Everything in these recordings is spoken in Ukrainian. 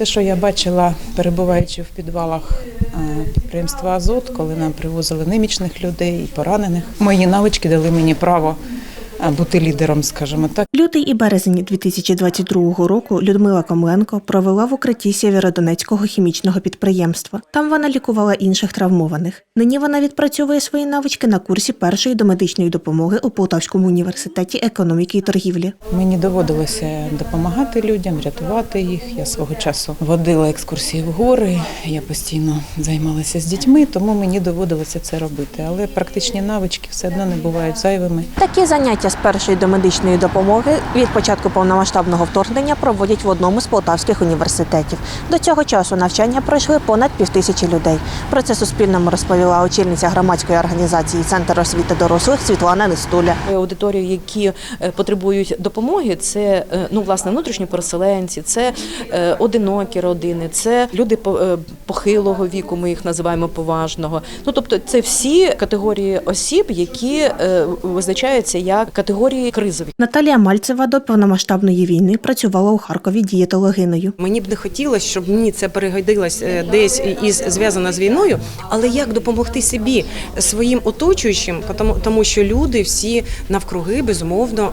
Те, що я бачила, перебуваючи в підвалах е, підприємства Азот, коли нам привозили немічних людей і поранених, мої навички дали мені право бути лідером, скажімо так. Лютий і березень 2022 року Людмила Комленко провела в укритті Сєвєродонецького хімічного підприємства. Там вона лікувала інших травмованих. Нині вона відпрацьовує свої навички на курсі першої домедичної допомоги у Полтавському університеті економіки і торгівлі. Мені доводилося допомагати людям, рятувати їх. Я свого часу водила екскурсії в гори. Я постійно займалася з дітьми, тому мені доводилося це робити. Але практичні навички все одно не бувають зайвими. Такі заняття з першої домедичної допомоги від початку повномасштабного вторгнення проводять в одному з полтавських університетів. До цього часу навчання пройшли понад півтисячі людей. Про це Суспільному розповіла очільниця громадської організації Центр освіти дорослих Світлана Нестуля. аудиторію, які е, потребують допомоги, це е, ну власне внутрішні переселенці, це е, одинокі родини, це люди по- похилого віку. Ми їх називаємо поважного. Ну тобто, це всі категорії осіб, які визначаються як категорії кризові. Наталія Мальцева до повномасштабної війни працювала у Харкові дієтологиною. Мені б не хотілося, щоб мені це перегодилось е, десь із зв'язано з війною, але як допомогти собі своїм оточуючим, тому, тому що люди всі навкруги безумовно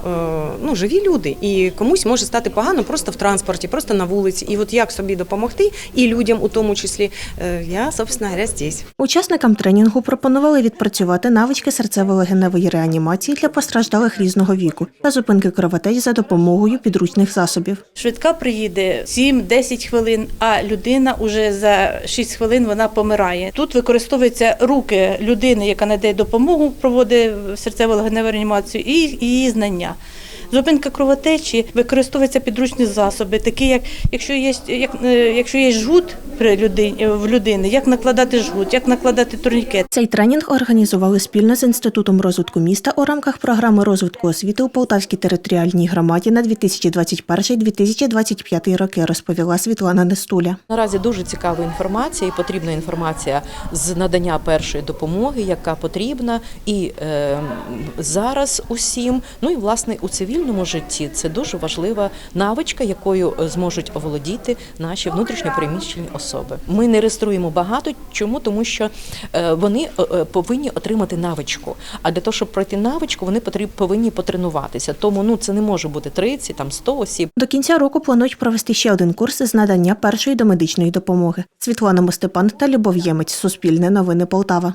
е, ну живі люди, і комусь може стати погано просто в транспорті, просто на вулиці. І от як собі допомогти, і людям у тому числі, е, я собственно говоря, здесь. Учасникам тренінгу пропонували відпрацювати навички серцево-легеневої реанімації для постраждалих різного віку та зупинки кровотеч за допомогою підручних засобів. Швидка приїде 7-10 хвилин, а людина уже за 6 хвилин вона помирає. Тут використовуються руки людини, яка надає допомогу, проводить серцево-легеневу реанімацію, і її знання. Зупинка кровотечі використовуються підручні засоби, такі як якщо є як, е, якщо є жгут при людині в людини, як накладати жгут, як накладати турнікет. Цей тренінг організували спільно з інститутом розвитку міста у рамках програми розвитку освіти у Полтавській територіальній громаді на 2021-2025 роки, розповіла Світлана Нестуля. Наразі дуже цікава інформація і потрібна інформація з надання першої допомоги, яка потрібна і е, зараз усім. Ну і власне у цивільному житті це дуже важлива навичка, якою е, зможуть оволодіти наші внутрішньопереміщені особи. Ми не реєструємо багато. Чому? Тому що е, вони е, повинні отримати навичку. А для того, щоб пройти навичку, вони повинні потренуватися. Тому ну це не може бути 30, там 100 осіб. До кінця року планують провести ще один курс з надання першої домедичної допомоги. Світлана Мостепан та Любов Ємець. Суспільне новини Полтава.